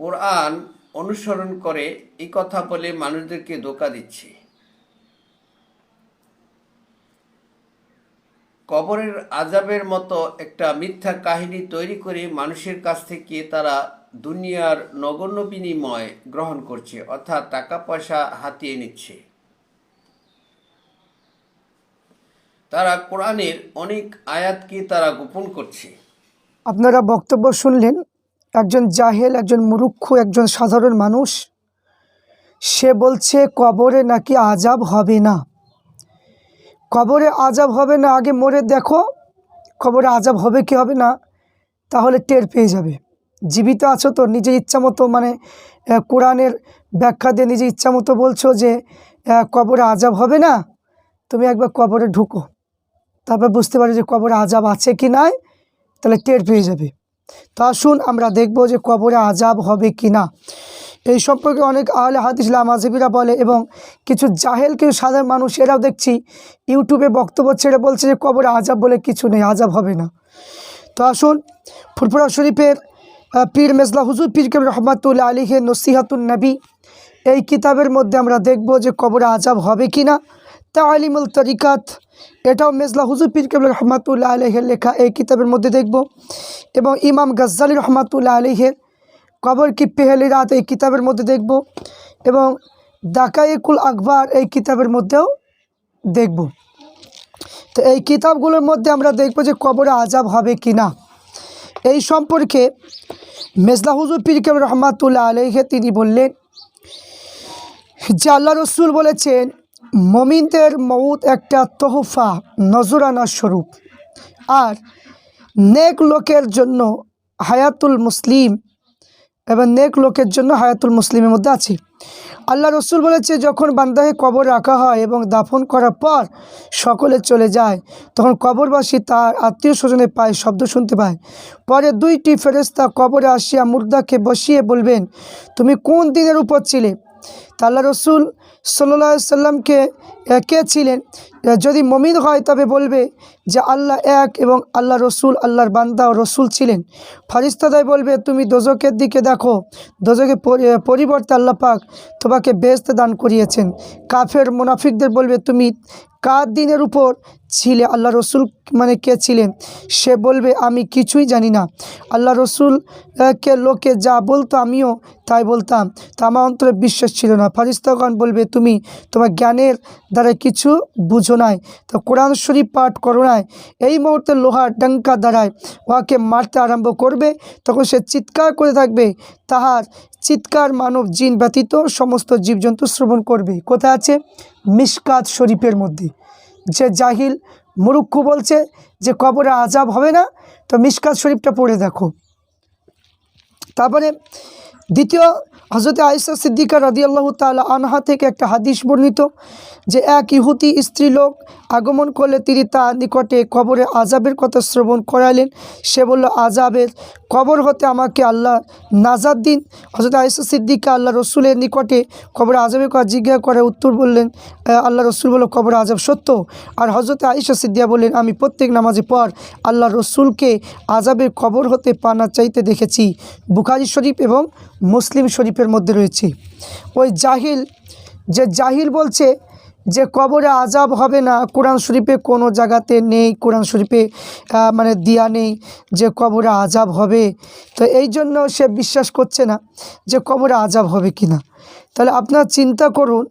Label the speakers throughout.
Speaker 1: কোরআন অনুসরণ করে এই কথা বলে মানুষদেরকে ধোকা দিচ্ছে। কবরের আজাবের মতো একটা মিথ্যা কাহিনী তৈরি করে মানুষের কাছ থেকে তারা দুনিয়ার নগণ্য বিনিময় গ্রহণ করছে, অর্থাৎ টাকা পয়সা হাতিয়ে নিচ্ছে। তারা কোরআনের অনেক আয়াতকে তারা গোপন করছে।
Speaker 2: আপনারা বক্তব্য শুনলেন একজন জাহেল, একজন মুরুক্ষ একজন সাধারণ মানুষ, সে বলছে, কবরে নাকি আজাব হবে না? কবরে আজাব হবে না, আগে মরে দেখো, কবরে আজাব হবে কি হবে না, তাহলে টের পেয়ে যাবে। জীবিত আছো তো নিজে ইচ্ছা মতো মানে কোরআনের ব্যাখ্যা দিয়ে নিজে ইচ্ছা মতো বলছো যে কবরে আজাব হবে না, তুমি একবার কবরে ঢুকো। তারপর বুঝতে পারো যে কবরে আজাব আছে কি নাই, তাহলে টের পেয়ে যাবে। তো আসুন আমরা দেখব যে কবরে আজাব হবে কি না এই সম্পর্কে অনেক আহলে হাদিস লামাজিবিরা বলে এবং কিছু জাহেল, কিছু সাধারণ মানুষ, এরাও দেখছি ইউটিউবে বক্তব্য ছেড়ে বলছে যে কবরে আজাব বলে কিছু নেই আজাব হবে না। তো আসুন ফুরফুরা শরীফের পীর মেজলা হুজুর পীর কেম রহমাতুল্লা আলীহে নসিহাতুল নবী, এই কিতাবের মধ্যে আমরা দেখব যে কবরে আজাব হবে কি না তা আলিমুল তরিকাত এটাও মেজলা হুজুর পীর কেবল রহমাতুল্লাহ আলহের লেখা, এই কিতাবের মধ্যে দেখব। এবং ইমাম গজ্জালি রহমাতুল্লাহ আলহের কবর কি পেহেলি রাত, এই কিতাবের মধ্যে দেখব। এবং দাকাইকুল আকবর, এই কিতাবের মধ্যেও দেখব। তো এই কিতাবগুলোর মধ্যে আমরা দেখব যে কবরে আজাব হবে কি না। এই সম্পর্কে মেজলা হুজুর পীর কেবল রহমাতুল্লাহ আলহে তিনি বললেন যে আল্লাহ রসুল বলেছেন মমিনদের মৌত একটা তোহফা, নজরানা স্বরূপ। আর নেক লোকের জন্য হায়াতুল মুসলিম এবং নেক লোকের জন্য হায়াতুল মুসলিমের মধ্যে আছে। আল্লাহ রসুল বলেছে, যখন বান্দাকে কবর রাখা হয় এবং দাফন করার পর সকলে চলে যায়, তখন কবরবাসী তার আত্মীয় স্বজনের পায়ে শব্দ শুনতে পায়। পরে দুইটি ফেরেস্তা কবরে আসিয়া মুর্দাকে বসিয়ে বলবেন, তুমি কোন দিনের উপর ছিলে? আল্লাহ রসুল সাল্লা সাল্লামকে কে ছিলেন। যদি মমিন হয় তবে বলবে যে আল্লাহ এক এবং আল্লাহ রসুল আল্লাহর বান্দা ও রসুল ছিলেন। ফারিস্তাদাই বলবে, তুমি দোজকের দিকে দেখো দোজকে পরিবর্তে আল্লাহ পাক তোমাকে বেহেস্তে দান করিয়েছেন। কাফের মুনাফিকদের বলবে, তুমি কার দিনের উপর ছিলে? আল্লাহ রসুল মানে কে ছিলেন? সে বলবে, আমি কিছুই জানি না। আল্লাহ রসুল কে লোকে যা বলতো আমিও তাই বলতাম। তা আমার অন্তরে বিশ্বাস ছিল না। ফারিস্তাগণ বলবে, তুমি তোমার জ্ঞানের দ্বারা কিছু বুঝো নাই, তো কোরআন শরীফ পাঠ করো নাই। এই মুহূর্তে লোহার ডাঙ্কা দ্বারায় উহাকে মারতে আরম্ভ করবে। তখন সে চিৎকার করে থাকবে, তাহার চিৎকার মানব জিন ব্যতীত সমস্ত জীবজন্তু শ্রবণ করবে। কোথায় আছে? মিসকাত শরীফের মধ্যে। যে জাহিল মুরুক্ষু বলছে যে, কবরে আজাব হবে না? তো মিসকাত শরীফটা পড়ে দেখো। তারপরে দ্বিতীয় হজরত আয়েসা সিদ্দিকা রদিয়াল্লাহ তালা আনহা থেকে একটা হাদিস বর্ণিত যে এক ইহুতি স্ত্রী লোক আগমন করলে তিনি তার নিকটে কবরে আজাবের কথা শ্রবণ করালেন। সে বলল আজাবের কবর হতে আমাকে আল্লাহ নাজাদ দিন। হজরত আয়েশা সিদ্দিকা আল্লাহ রসুলের নিকটে কবরে আজাবের কথা জিজ্ঞাসা করে, উত্তর বললেন আল্লাহ রসুল বলল কবর আজাব সত্য? আর হজরত আয়েশা সিদ্দিয়া বললেন, আমি প্রত্যেক নামাজে পর আল্লাহ রসুলকে আজাবের কবর হতে পানা চাইতে দেখেছি। বুখারি শরীফ এবং মুসলিম শরীফের মধ্যে রয়েছে। ওই জাহিল, যে জাহিল বলছে যে কবরে আজাব হবে না, কোরআন শরীফে কোনো জায়গাতে নেই, কোরআন শরীফে মানে দিয়া নেই যে কবরে আজাব হবে। তো এই জন্য সে বিশ্বাস করছে না যে কবরে আজাব হবে কি না তাহলে আপনারা চিন্তা করুন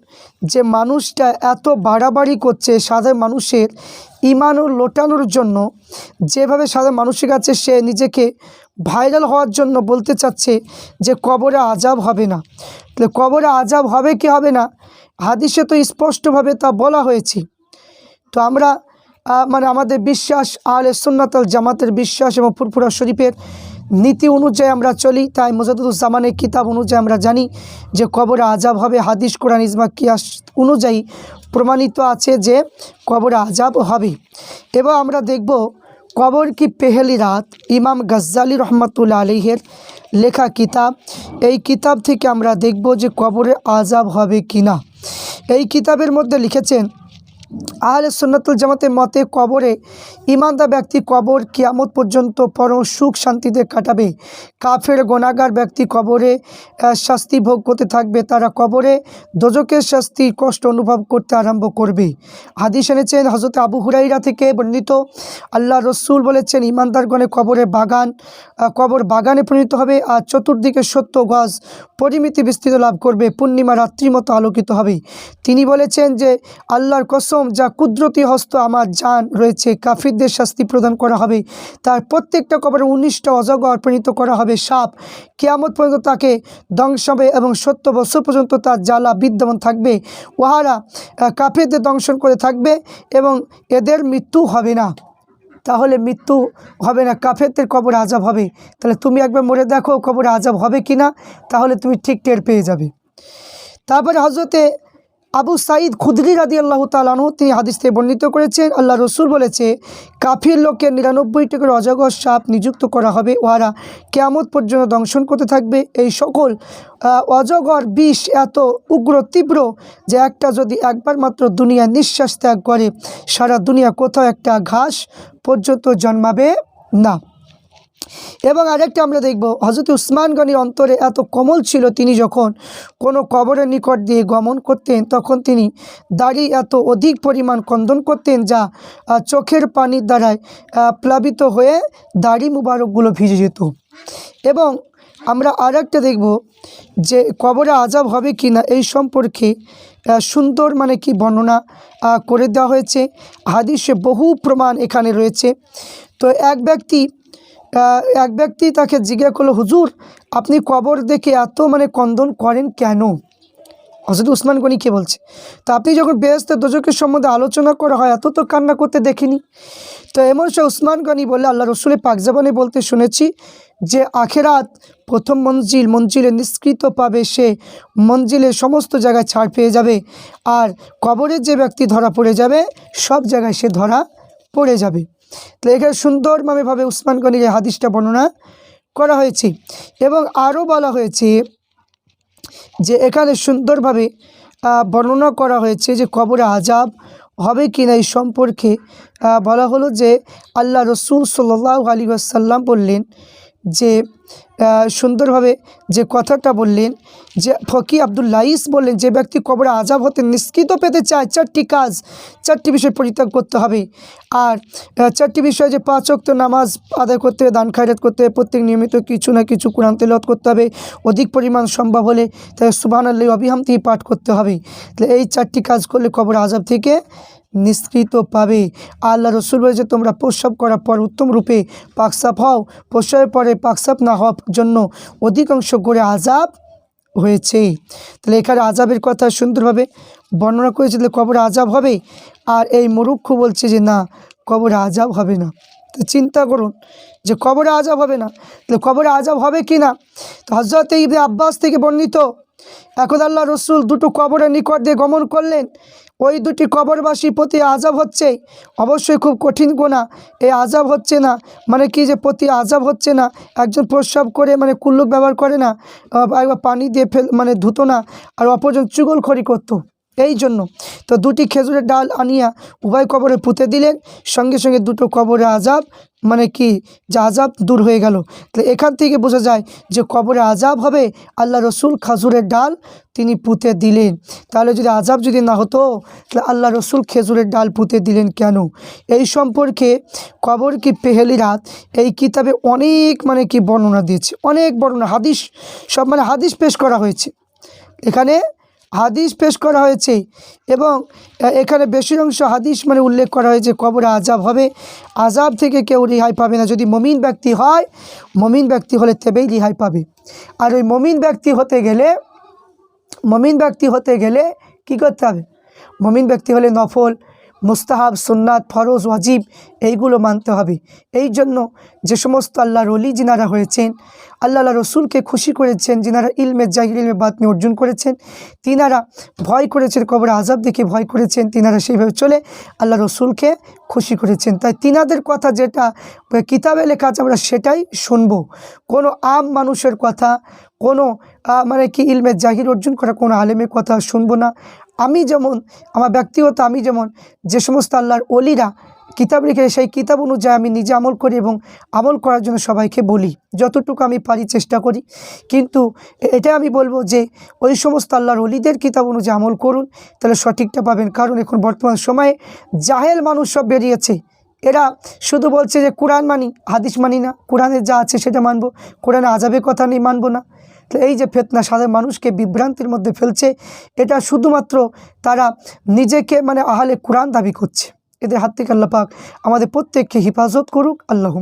Speaker 2: যে মানুষটা এত বাড়াবাড়ি করছে সাধারণ মানুষের ইমান ও লোটানোর জন্য, যেভাবে সাধারণ মানুষের কাছে সে নিজেকে ভাইরাল হওয়ার জন্য বলতে চাচ্ছে যে কবরে আজাব হবে না। তাহলে কবরে আজাব হবে কি হবে না? হাদিসে তো স্পষ্টভাবে তা বলা হয়েছে। তো আমরা মানে আমাদের বিশ্বাস আলে সুন্নাতাল জামাতের বিশ্বাস এবং ফুরফুরা শরীফের নীতি অনুযায়ী আমরা চলি। তাই মোজাদুজ্জামানের কিতাব অনুযায়ী আমরা জানি যে কবরে আজাব হবে। হাদিস, কোরআন, ইজমা, কিয়াস অনুযায়ী প্রমাণিত আছে যে কবরে আজাব হবে। এবার আমরা দেখব কবর কি পেহেলি রাত? ইমাম গজ্জালি রহমতুল্লা আলিহের লেখা কিতাব। এই কিতাব থেকে আমরা দেখব যে কবরে আজাব হবে কি না এই কিতাবের মধ্যে লিখেছেন আহলে সুন্নাতুল জামাতের মতে কবরে ইমানদার ব্যক্তি কবর কিয়ামত পর্যন্ত পরম সুখ শান্তিতে কাটাবে। কাফের গোনাগার ব্যক্তি কবরে শাস্তি ভোগ করতে থাকবে। তারা কবরে দোজকের শাস্তি কষ্ট অনুভব করতে আরম্ভ করবে। হাদিস এনেছেন হজরত আবু হুরাইরা থেকে বর্ণিত। আল্লাহ রসুল বলেছেন ইমানদারগণে কবরে বাগান কবর বাগানে পরিণত হবে আর চতুর্দিকে সত্য গজ পরিমিতি বিস্তৃত লাভ করবে। পূর্ণিমা রাত্রির মতো আলোকিত হবে। তিনি বলেছেন যে, আল্লাহর কসম যা কুদরতি হস্ত আমার জান রয়েছে, কাফিরদের শাস্তি প্রদান করা হবে। তার প্রত্যেকটা কবরে উনিশটা অজগ অর্পণিত করা হবে, সাপ। কেয়ামত পর্যন্ত তাকে ধ্বংস হবে এবং সত্য বছর পর্যন্ত তার জ্বালা বিদ্যমান থাকবে। উহারা কাফিরদের দংশন করে থাকবে এবং এদের মৃত্যু হবে না। তাহলে মৃত্যু হবে না, কাফেরদের কবর আজাব হবে। তাহলে তুমি একবার মরে দেখো কবরে আজাব হবে কি না তাহলে তুমি ঠিক টের পেয়ে যাবে। তারপরে হজরতে আবু সাঈদ খুদরি রাদি আল্লাহ তালানহ তিনি হাদিস থেকে বর্ণিত করেছেন, আল্লাহ রসুল বলেছে, কাফির লোকের নিরানব্বইটি করে অজগর সাপ নিযুক্ত করা হবে ওহারা কেয়ামত পর্যন্ত দংশন করতে থাকবে। এই সকল অজগর বিষ এত উগ্র, তীব্র, যে একটা যদি একবার মাত্র দুনিয়া নিঃশ্বাস ত্যাগ করে, সারা দুনিয়া কোথাও একটা ঘাস পর্যন্ত জন্মাবে না। এবং আরেকটা আমরা দেখব হজরত উসমান গনির অন্তরে এত কমল ছিল, তিনি যখন কোনো কবরের নিকট দিয়ে গমন করতেন, তখন তিনি দাড়ি এত অধিক পরিমাণ কন্দন করতেন যা চোখের পানির দ্বারায় প্লাবিত হয়ে দাড়ি মুবারকগুলো ভিজে যেত। এবং আমরা আর একটা দেখব যে কবরে আজাব হবে কি না এই সম্পর্কে সুন্দর মানে কি বর্ণনা করে দেওয়া হয়েছে। হাদিসে বহু প্রমাণ এখানে রয়েছে। তো এক ব্যক্তি এক ব্যক্তি তাকে জিজ্ঞাসা করল, হুজুর, আপনি কবর দেখে এত মানে কন্দন করেন কেন? হজরত উসমান গনি কে বলছে, তো আপনি যখন বেহেস্তে দোজকের সম্বন্ধে আলোচনা করা হয়, এত তো কান্না করতে দেখিনি? তো এমন সে উসমান গনি বলে আল্লাহ রসুলের পাকজাবানে বলতে শুনেছি যে আখেরাত প্রথম মঞ্জিল, মঞ্জিলে নিষ্কৃত পাবে সে, মঞ্জিলে সমস্ত জায়গায় ছাড় পেয়ে যাবে আর কবরের যে ব্যক্তি ধরা পড়ে যাবে, সব জায়গায় সে ধরা পড়ে যাবে। তো এখানে সুন্দরভাবে উসমান গনির এই হাদিসটা বর্ণনা করা হয়েছে এবং আরও বলা হয়েছে যে এখানে সুন্দরভাবে বর্ণনা করা হয়েছে যে কবরে আজাব হবে কি না এই সম্পর্কে বলা হলো যে আল্লাহ রসুল সাল্লাহ আলী আসাল্লাম বললেন যে সুন্দরভাবে যে কথাটা বললেন, যে ফকি আবদুল্লাইস বললেন, যে ব্যক্তি কবরে আজাব হতে নিষ্কৃত পেতে চায়, চারটি কাজ, চারটি বিষয় পরিত্যাগ করতে হবে। আর চারটি বিষয় যে পাঁচ অক্ত নামাজ আদায় করতে হবে, দান খায়রাত করতে হবে, প্রত্যেক নিয়মিত কিছু না কিছু কোরআন তেলত করতে হবে, অধিক পরিমাণ সম্ভব হলে তাই সুবাহ অবিহামতি পাঠ করতে হবে। তাহলে এই চারটি কাজ করলে কবর আজাব থেকে নিষ্কৃত পাবে। আল্লাহ রসুল বলেছে, তোমরা প্রস্রাব করার পর উত্তম রূপে পাকসাপ হও প্রস্রাবের পরে পাকসাপ না হওয়ার জন্য অধিকাংশ করে আজাব হয়েছে। তাহলে এখানে আজাবের কথা সুন্দরভাবে বর্ণনা করেছে তাহলে কবর আজাব হবে আর এই মরুক্ষ বলছে যে না, কবর আজাব হবে না। তো চিন্তা করুন যে কবরে আজাব হবে না। তাহলে কবরে আজাব হবে কি না তো হজরত ইবনে আব্বাস থেকে বর্ণিত এখন আল্লাহ রসুল দুটো কবরের নিকট দিয়ে গমন করলেন। ওই দুটি কবরবাসীর প্রতি আজাব হচ্ছে, অবশ্যই খুব কঠিন গোনা এই আজাব হচ্ছে না মানে কি যে প্রতি আজাব হচ্ছে না, একজন প্রস্রাব করে মানে কুল্লুক ব্যবহার করে না একবার পানি দিয়ে ফেল মানে ধুতো না, আর অপরজন চুগলখড়ি করতো। এই জন্য তো দুটি খেজুরের ডাল আনিয়া উভয় কবরে পুঁতে দিলেন, সঙ্গে সঙ্গে দুটো কবরে আজাব মানে কি, যে আজাব দূর হয়ে গেল। তাহলে এখান থেকে বোঝা যায় যে কবরে আজাব হবে, আল্লাহ রসুল খাজুরের ডাল তিনি পুঁতে দিলেন। তাহলে যদি আজাব যদি না হতো, তাহলে আল্লাহ রসুল খেজুরের ডাল পুঁতে দিলেন কেন? এই সম্পর্কে কবর কি পেহেলি রাত এই কিতাবে অনেক মানে কি বর্ণনা দিয়েছে, অনেক বর্ণনা, হাদিস, সব মানে হাদিস পেশ করা হয়েছে। এখানে হাদিস পেশ করা হয়েছে এবং এখানে বেশির অংশ হাদিস মানে উল্লেখ করা হয়েছে কবরে আজাব হবে। আজাব থেকে কেউ রেহাই পাবে না। যদি মমিন ব্যক্তি হয়, মমিন ব্যক্তি হলে তবেই রেহাই পাবে। আর ওই মমিন ব্যক্তি হতে গেলে, মমিন ব্যক্তি হতে গেলে কি করতে হবে? মমিন ব্যক্তি হলে নফল মুস্তাহাব, সুন্নাত, ফরজ, ওয়াজিব, এইগুলো মানতে হবে। এই জন্য যে সমস্ত আল্লাহর অলি যিনারা হয়েছেন আল্লাহ রসুলকে খুশি করেছেন, যিনারা ইলমের জাহির ইলমে বাতনি অর্জন করেছেন, তিনারা ভয় করেছেন, কবর আজাব দেখে ভয় করেছেন, তিনারা সেইভাবে চলে আল্লাহ রসুলকে খুশি করেছেন। তাই তিনাদের কথা যেটা কিতাবে লেখা আছে, আমরা সেটাই শুনব। কোনো আম মানুষের কথা, কোনো মানে কি ইলমের জাহির অর্জন করা কোনো আলেমের কথা শুনব না। আমি যেমন, আমার ব্যক্তিগত আমি যেমন, যে সমস্ত আল্লাহর অলিরা কিতাব রেখে সেই কিতাব অনুযায়ী আমি নিজে আমল করি এবং আমল করার জন্য সবাইকে বলি, যতটুকু আমি পারি চেষ্টা করি। কিন্তু এটা আমি বলব যে, ওই সমস্ত আল্লাহর অলিদের কিতাব অনুযায়ী আমল করুন, তাহলে সঠিকটা পাবেন। কারণ এখন বর্তমান সময়ে জাহেল মানুষ সব বেরিয়েছে। এরা শুধু বলছে যে, কোরআন মানি, হাদিস মানি না। কোরআনে যা আছে সেটা মানবো। কোরআনে আজাবের কথা নেই মানবো না। এই যে ফেতনা সাধারণ মানুষকে বিভ্রান্তির মধ্যে ফেলছে, এটা শুধুমাত্র তারা নিজেকে মানে আহলে কোরআন দাবি করছে। এদের হাত থেকে আল্লাপাক আমাদের প্রত্যেককে হেফাজত করুক আল্লাহ